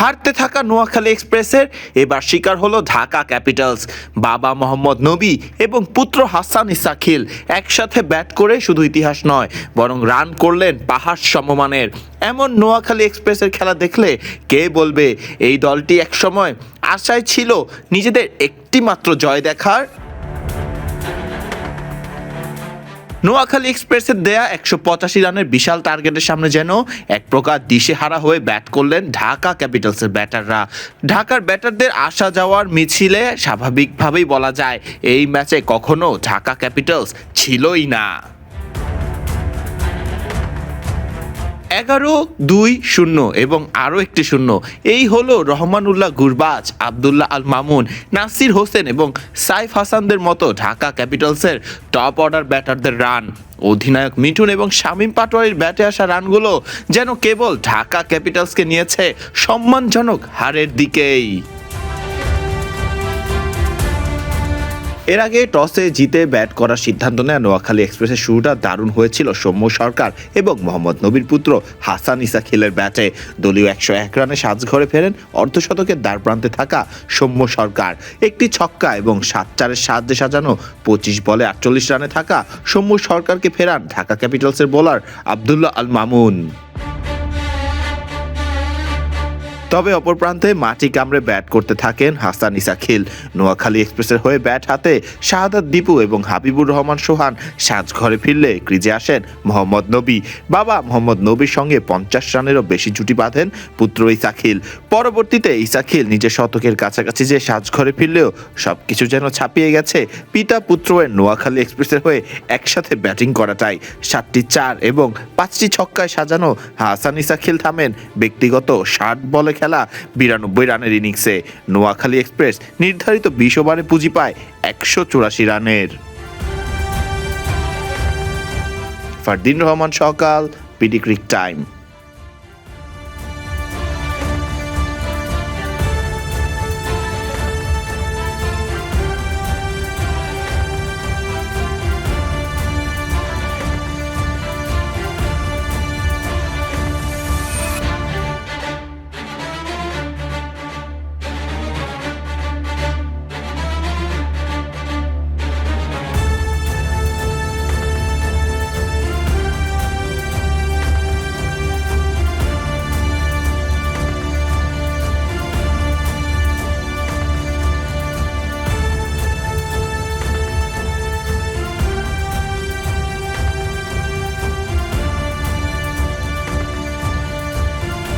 হারতে থাকা নোয়াখালী এক্সপ্রেসের এবার শিকার হলো ঢাকা ক্যাপিটালস। বাবা মোহাম্মদ নবী এবং পুত্র হাসান ইসাখিল একসাথে ব্যাট করে শুধু ইতিহাস নয়, বরং রান করলেন পাহাড় সমমানের। এমন নোয়াখালী এক্সপ্রেসের খেলা দেখলে কে বলবে? এই দলটি একসময় আশায় ছিল নিজেদের একটি মাত্র জয় দেখার নোয়াখালী এক্সপ্রেসের দেয়া একশো পঁচাশি রানের বিশাল টার্গেটের সামনে যেন এক প্রকার দিশেহারা হয়ে ব্যাট করলেন ঢাকা ক্যাপিটালসের ব্যাটাররা। ঢাকার ব্যাটারদের আসা যাওয়ার মিছিলে স্বাভাবিকভাবেই বলা যায়, এই ম্যাচে কখনো ঢাকা ক্যাপিটালস ছিলই না। এগারো, দুই, শূন্য এবং আরও একটি শূন্য। এই হলো রহমানুল্লাহ গুরবাজ, আবদুল্লাহ আল মামুন নাসির হোসেন এবং সাইফ হাসানদের মতো ঢাকা ক্যাপিটালসের টপ অর্ডার ব্যাটারদের রান। অধিনায়ক মিঠুন এবং শামীম পাটোয়ারির ব্যাটে আসা রানগুলো যেন কেবল ঢাকা ক্যাপিটালসকে নিয়েছে সম্মানজনক হারের দিকেই। এর আগে টসে জিতে ব্যাট করার সিদ্ধান্ত নেয় নোয়াখালী এক্সপ্রেসের শুরুটা দারুণ হয়েছিল সৌম্য সরকার এবং মোহাম্মদ নবীর পুত্র হাসান ইসা খিলের ব্যাটে। দলীয় একশো এক রানে সাজঘরে ফেরেন অর্ধশতকের দ্বার প্রান্তে থাকা সৌম্য সরকার। একটি ছক্কা এবং সাত চারের সাহায্যে সাজানো পঁচিশ বলে আটচল্লিশ রানে থাকা সৌম্য সরকারকে ফেরান ঢাকা ক্যাপিটালসের বোলার আবদুল্লাহ আল মামুন তবে অপর প্রান্তে মাটি কামড়ে ব্যাট করতে থাকেন হাসান ইসাখিল। নোয়াখালী এক্সপ্রেসের হয়ে ব্যাট হাতে শাহাদাত দীপু এবং হাবিবুর রহমান সোহান সাজ ঘরে ফিরলে ক্রিজে আসেন মোহাম্মদ নবী। বাবা মোহাম্মদ নবীর সঙ্গে পঞ্চাশ রানেরও বেশি জুটি বাঁধেন পুত্র ইসাখিল। পরবর্তীতে ইসাখিল নিজের শতকের কাছাকাছি যে সাজঘরে ফিরলেও সবকিছু যেন ছাপিয়ে গেছে, পিতা পুত্রের নোয়াখালী এক্সপ্রেসের হয়ে একসাথে ব্যাটিং করাটাই। সাতটি চার এবং পাঁচটি ছক্কায় সাজানো হাসান ইসাখিল থামেন ব্যক্তিগত ষাট বলে খেলা বিরানব্বই রানের ইনিংসে। নোয়াখালী এক্সপ্রেস নির্ধারিত বিশ ওভারে পুঁজি পায় একশো চুরাশি রানের। ফারদিন রহমান, সকাল, পিডি ক্রিক টাইম।